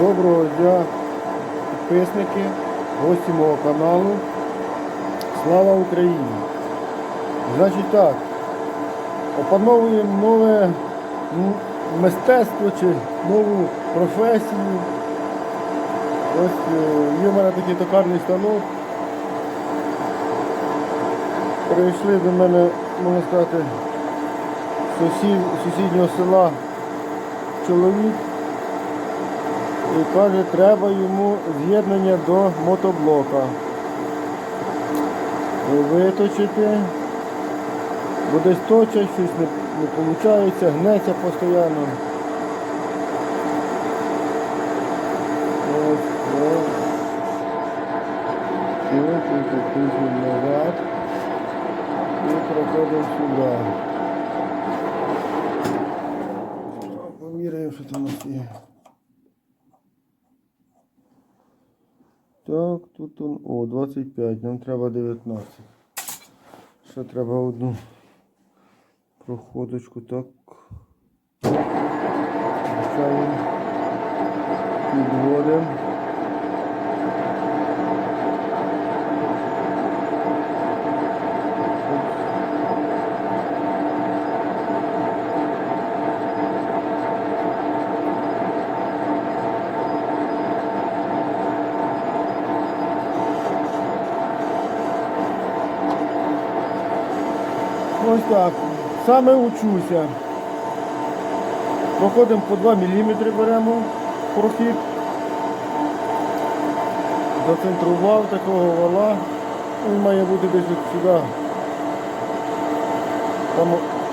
Доброго дня, підписники, гості мого каналу. Слава Україні! Значить так, опановуємо нове мистецтво чи нову професію. Ось е, є в мене такий токарний станок. Прийшли до мене, можна сказати, з сусід, сусіднього села чоловік і каже, треба йому з'єднання до мотоблока. Виточити, бо десь точать, щось не, не виходить, гнеться постійно. Назад і проходимо сюди. Поміряємо, що там є. Так, тут он, о, 25, нам треба 19. Ще треба одну проходочку, так. Підводимо. Так. Саме учуся. Проходимо по 2 мм беремо прохід. Зацентрував такого вала. Він має бути десь от сюди. Там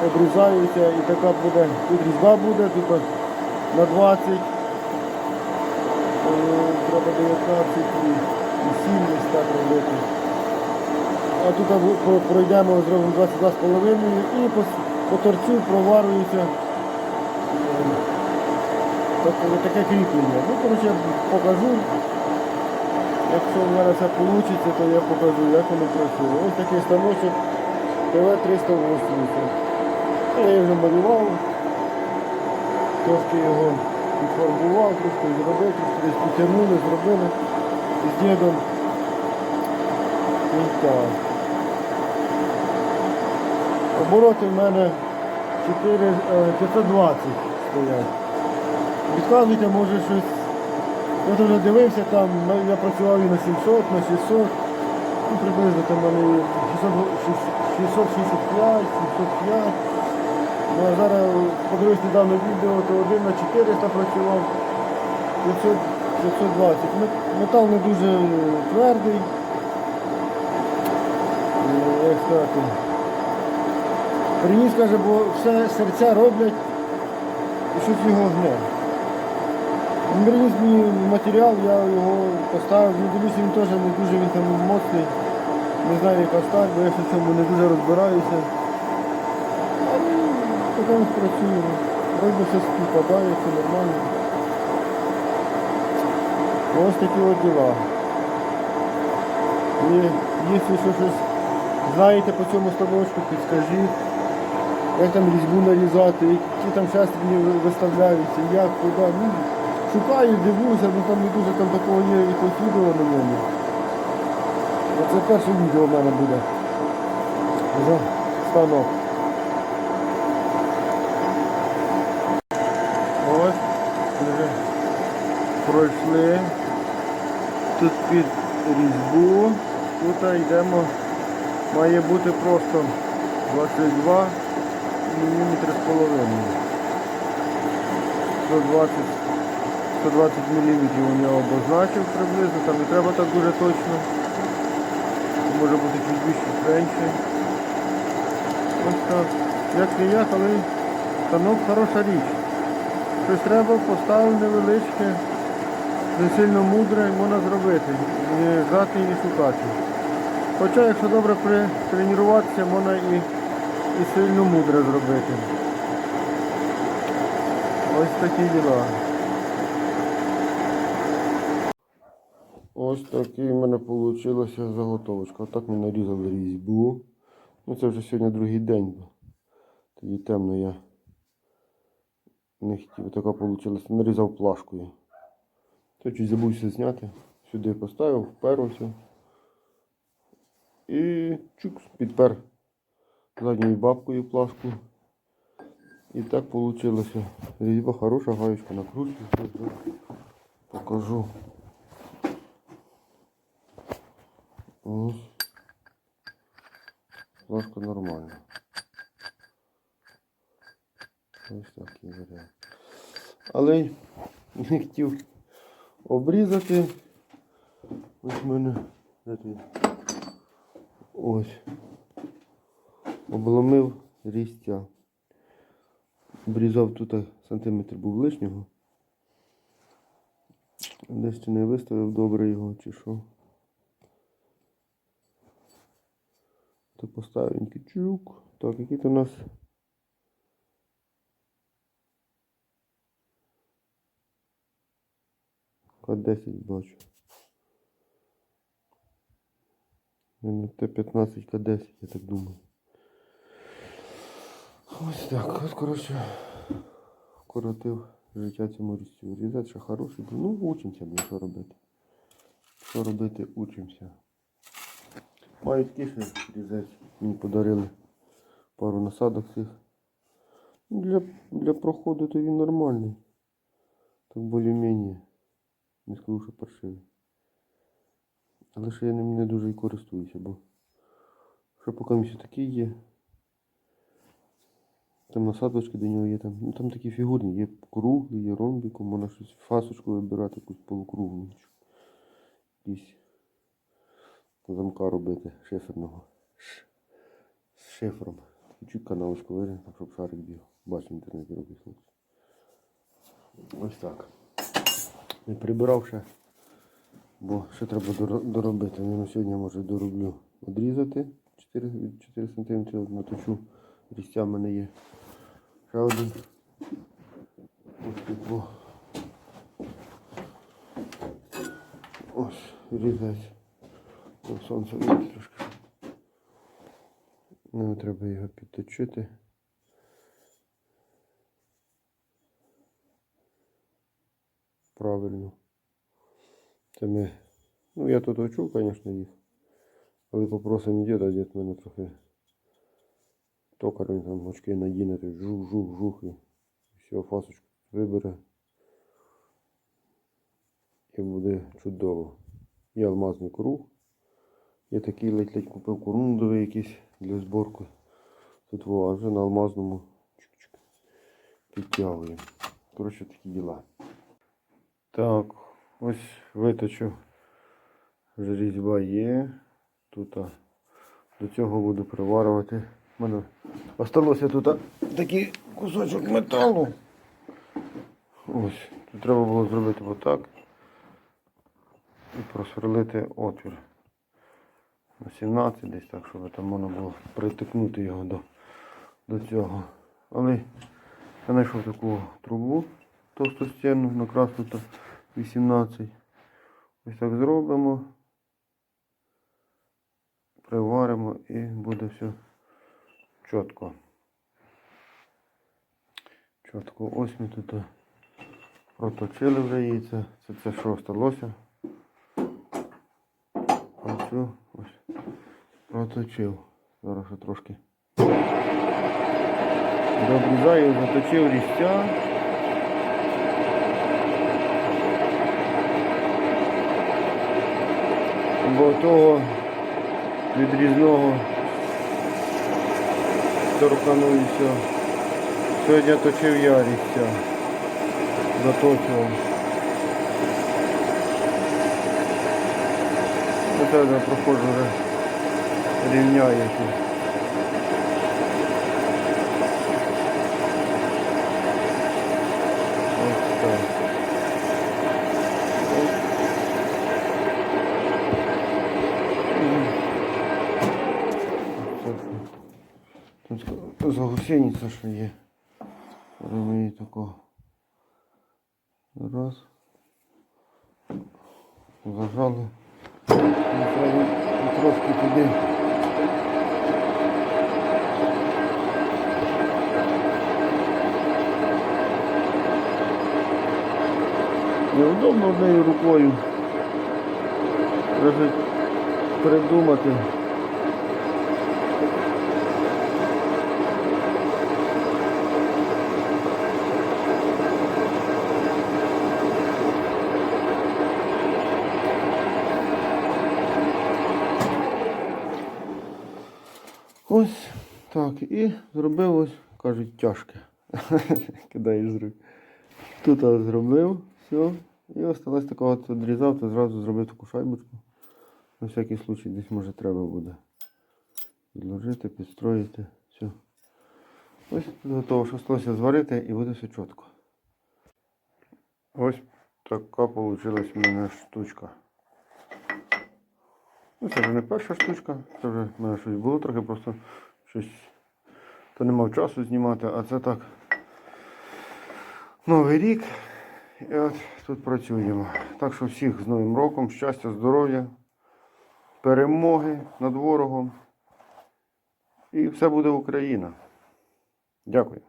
обрізається і така буде, тут різьба буде, тут на 20. Е, Треба 19 і і 7 десь так робити. А тут пройдемо, зробимо 22,5 і по, по торцю проварюється е, таке, таке кріплення. Ну, коротше, покажу. Якщо в мене все вийде, то я покажу, як воно працює. Ось такий станочок ТВ-380. Я його вже малював, трошки його підфарбував, трошки зробив, трошки десь підтягнули, зробили з дідом. І так. Обороти в мене 4, е, 520 стоять. Відказуйте, може щось. Я теж дивився, там ну, я працював і на 700, на 600. Ну, приблизно там мене 665, 705. Ну, а зараз подивився недавно відео, то один на 400 працював. 500, 520. Метал не дуже твердий. Е, Як сказати. Приніс каже, бо все серця роблять і щось його гне. Приніс мені матеріал, я його поставив, ну дивлюся, він теж не дуже він там моцний. Не знаю яка стать, бо я в цьому не дуже розбираюся. Потім працюю. Вроді все співпадає, все нормально. Ось такі от діла. І якщо щось знаєте по цьому станочку, підскажіть. Як там різьбу нарізати, які там шестерні виставляються, як, куди. Ну, шукаю, дивлюся, ну там не дуже там такого є якогось відео на ньому. Оце перше відео в мене буде. За станок. Ось. Пройшли. Тут під різьбу. Тут йдемо. Має бути просто 22 мм з половиною. 120 120 мм у нього обозначив приблизно, там не треба так дуже точно. Може бути чуть більше, чуть менше. Ось так. Як не як, але станок хороша річ. Щось треба поставив невеличке, не сильно мудре, можна зробити. Не жати і не шукати. Хоча, якщо добре тренуватися, можна і, і сильно мудре зробити. Ось такі діла. Ось такий в мене вийшла заготовочка. Отак ми нарізали різьбу. Ну це вже сьогодні другий день. Тоді темно я не хотів. Така вийшла. Нарізав плашкою. То чуть забувся зняти. Сюди поставив, вперся. І чук, підпер задньою бабкою плашку. І так вийшло. Різьба хороша, гаючка накручується. Покажу. Ось. Плашка нормальна. Ось такий варіант. Але не хотів обрізати. Ось в мене ось. Обломив різця. Обрізав тут сантиметр був лишнього. Десь не виставив добре його, чи що. То поставив чук. Так, який то у нас К10 бачу. Наверно, Т-15 К10, я так думаю. Ось так, от коротше, коротив життя цьому різцю. Різець ще хороший, був. ну учимося, блін, що робити. Що робити, учимося. Маю такий різець. Мені подарили пару насадок цих. Ну, Для, для проходу то він нормальний. Так більш-менш. Не скажу, що паршивий. Але ще я ним не дуже і користуюся, бо що поки місці такий є. Там насадочки до нього є там. Ну там такі фігурні, є круглі, є ромбіком, можна щось фасочку вибирати, якусь полукруглу. Якісь замка робити шиферного. З шифром. Чуть каналочку виріг, так щоб шарик бігав. Бачу в інтернеті робить хлопці. Ось так. Не прибирав ще, бо ще треба доро- доробити. Ну, сьогодні може дороблю одрізати 4, 4 см наточу. Різця в мене є. Ще один. Ось тут. во. Ось, різець. Ось сонце вийде трошки. Ну, треба його підточити. Правильно. Це ми. Ну, я тут очу, звісно, їх. Але попросимо діда, дід мене трохи Токар, він там очки надіне, жух, жух, жух і все, фасочку вибере. І буде чудово. Є алмазний круг. Я такий ледь-ледь купив корундовий якийсь для зборки. Тут а вже на алмазному підтягуємо. Коротше, такі діла. Так, ось виточу. Вже різьба є. Тут до цього буду приварювати. Мене осталося тут такий кусочок металу. Ось. Тут треба було зробити отак. І просверлити отвір. На 17 десь так, щоб там можна було притикнути його до, до цього. Але я знайшов таку трубу товстостінну на краснуто 18. Ось так зробимо. Приваримо і буде все чітко. Чітко. Ось ми тут проточили вже її. Це, це, це що сталося. Ось, ось. Проточив. Зараз ще трошки. Добрізаю, заточив різця. Бо того відрізного торканув і все. Сьогодні точив я різця. Заточував. Оце я проходжу вже рівняю тут. Ось так. Ось. Тут загусениця що є. Робимо її тако. Раз. Зажали. І трошки туди. неудобно однією рукою. Треба придумати. Ось так. І зробив ось, кажуть, тяжке. Кидаєш з рук. Тут зробив, все. І осталось такого от відрізав, то зразу зробив таку шайбочку. На всякий случай десь може треба буде. Підложити, підстроїти. Все. Ось готово, що сталося зварити і буде все чітко. Ось така вийшла в мене штучка. Ну, це вже не перша штучка, це вже в мене щось було трохи, просто щось то не мав часу знімати, а це так. Новий рік. І от тут працюємо. Так що всіх з Новим роком, щастя, здоров'я, перемоги над ворогом. І все буде Україна. Дякую.